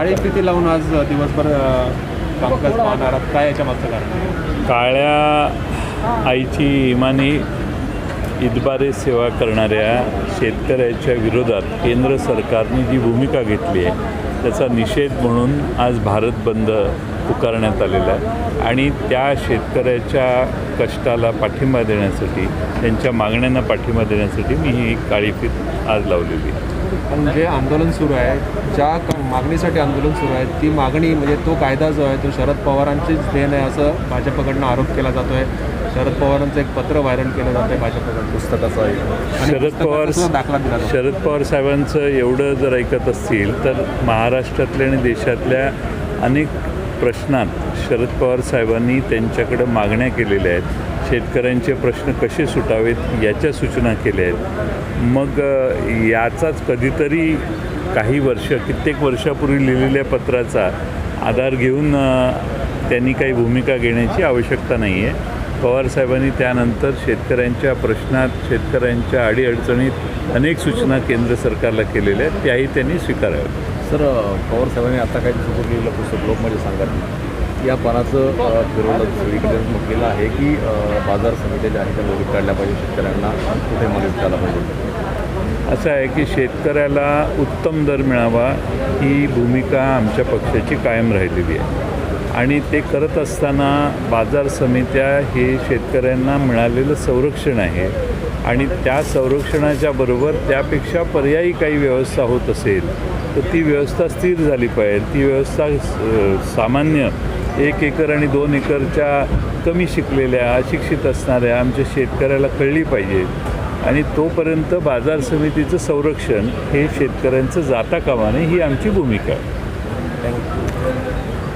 काळी स्थिती लावून आज दिवसभर कामकाज पाहणार काय याच्या मागचं कारण? काळ्या आईची इमानी इतबारे सेवा करणाऱ्या शेतकऱ्याच्या विरोधात केंद्र सरकारने जी भूमिका घेतली आहे त्याचा निषेध म्हणून आज भारत बंद पुकारण्यात आलेला आहे. आणि त्या शेतकऱ्याच्या कष्टाला पाठिंबा देण्यासाठी त्यांच्या मागण्यांना पाठिंबा देण्यासाठी मी ही काळी फित आज लावलेली आहे. पण जे आंदोलन सुरू आहे ज्या क- मागणीसाठी आंदोलन सुरू आहे ती मागणी म्हणजे तो कायदा जो आहे तो शरद पवारांचीच देण आहे असं भाजपकडनं आरोप केला जातो आहे शरद पवारांचं एक पत्र व्हायरल केलं जातं आहे भाजपकडून. पुस्तकाचं आहे. आणि शरद पवार दाखला दिला शरद पवार साहेबांचं एवढं जर ऐकत असतील तर महाराष्ट्रातल्या आणि देशातल्या अनेक प्रश्नात शरद पवार साहेबांनी त्यांच्याकडं मागण्या केलेल्या आहेत. शेतकऱ्यांचे प्रश्न कसे सुटावेत याच्या सूचना केल्या आहेत. मग याचाच कधीतरी काही वर्ष कित्येक वर्षापूर्वी लिहिलेल्या पत्राचा आधार घेऊन त्यांनी काही भूमिका घेण्याची आवश्यकता नाही आहे पवार साहेबांनी त्यानंतर शेतकऱ्यांच्या प्रश्नात शेतकऱ्यांच्या अडीअडचणीत अनेक सूचना केंद्र सरकारला केलेल्या आहेत त्याही त्यांनी स्वीकाराव्या. सर पवार साहेबांनी आता काही दिवसापूर्वी लिहिलेलं पुस्तक लोकमध्ये सांगत या पानाचं फिरवलं सगळीकडे म्हटलेलं आहे की बाजार समित्या ज्या आहेत त्या मोडीत काढल्या पाहिजे शेतकऱ्यांना कुठे मदत करायला पाहिजे? असं आहे की शेतकऱ्याला उत्तम दर मिळावा ही भूमिका आमच्या पक्षाची कायम राहिलेली आहे. आणि ते करत असताना बाजार समित्या हे शेतकऱ्यांना मिळालेलं संरक्षण आहे. आणि त्या संरक्षणाच्या बरोबर त्यापेक्षा पर्यायी काही व्यवस्था होत असेल तर ती व्यवस्था स्थिर झाली पाहिजे. ती व्यवस्था सामान्य एक एकर आणि दोन एकरच्या कमी शिकलेल्या अशिक्षित असणाऱ्या आमच्या शेतकऱ्याला कळली पाहिजे. आणि तोपर्यंत बाजार समितीचं संरक्षण हे शेतकऱ्यांचं जाता कामा नये ही आमची भूमिका आहे. थँक्यू